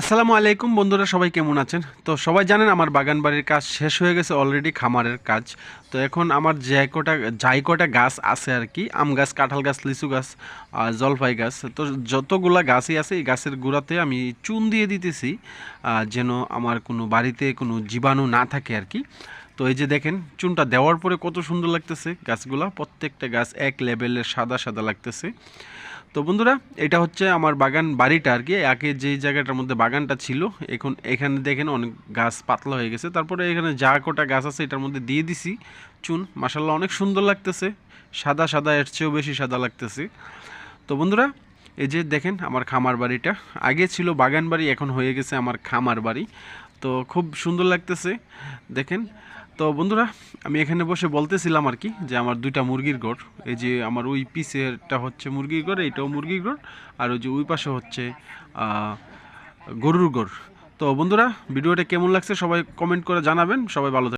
আসসালামু আলাইকুম বন্ধুরা, সবাই কেমন আছেন? তো সবাই জানেন আমার বাগান বাড়ির কাজ শেষ হয়ে গেছে অলরেডি খামারের কাজ। তো এখন আমার যে কটা, যাই কটা গাছ আছে আর কি, আম গাছ, কাঁঠাল গাছ, লিচু গাছ, আর জলপাই গাছ, তো যতগুলা গাছই আছে, এই গাছের গোড়াতে আমি চুন দিয়ে দিতেছি যেন আমার কোনো বাড়িতে কোনো জীবাণু না থাকে আর কি। তো এই যে দেখেন, চুনটা দেওয়ার পরে কত সুন্দর লাগতেছে, গাছগুলা, প্রত্যেকটা গাছ এক লেভেলের সাদা সাদা লাগতেছে। তো বন্ধুরা, এটা হচ্ছে আমার বাগান বাড়িটা আর কি। আগে যেই জায়গাটার মধ্যে বাগানটা ছিল, এখন এখানে দেখেন অনেক গাছ পাতলা হয়ে গেছে। তারপরে এখানে যা কটা গাছ আছে, এটার মধ্যে দিয়ে দিছি চুন। মাসাল্লাহ অনেক সুন্দর লাগতেছে। সাদা সাদা, এর চেয়েও বেশি সাদা লাগতেছে। তো বন্ধুরা, এই যে দেখেন আমার খামার বাড়িটা। আগে ছিল বাগান বাড়ি, এখন হয়ে গেছে আমার খামার বাড়ি। তো খুব সুন্দর লাগতেছে। দেখেন তো বন্ধুরা, আমি এখানে বসে বলতেছিলাম আর কি যে আমার দুইটা মুরগির ঘর এই যে আমার ওই পিসেরটা হচ্ছে মুরগির ঘর এইটাও মুরগির ঘর আর ওই যে ওই পাশে হচ্ছে গরুর ঘর তো বন্ধুরা, ভিডিওটা কেমন লাগছে সবাই কমেন্ট করে জানাবেন, সবাই ভালো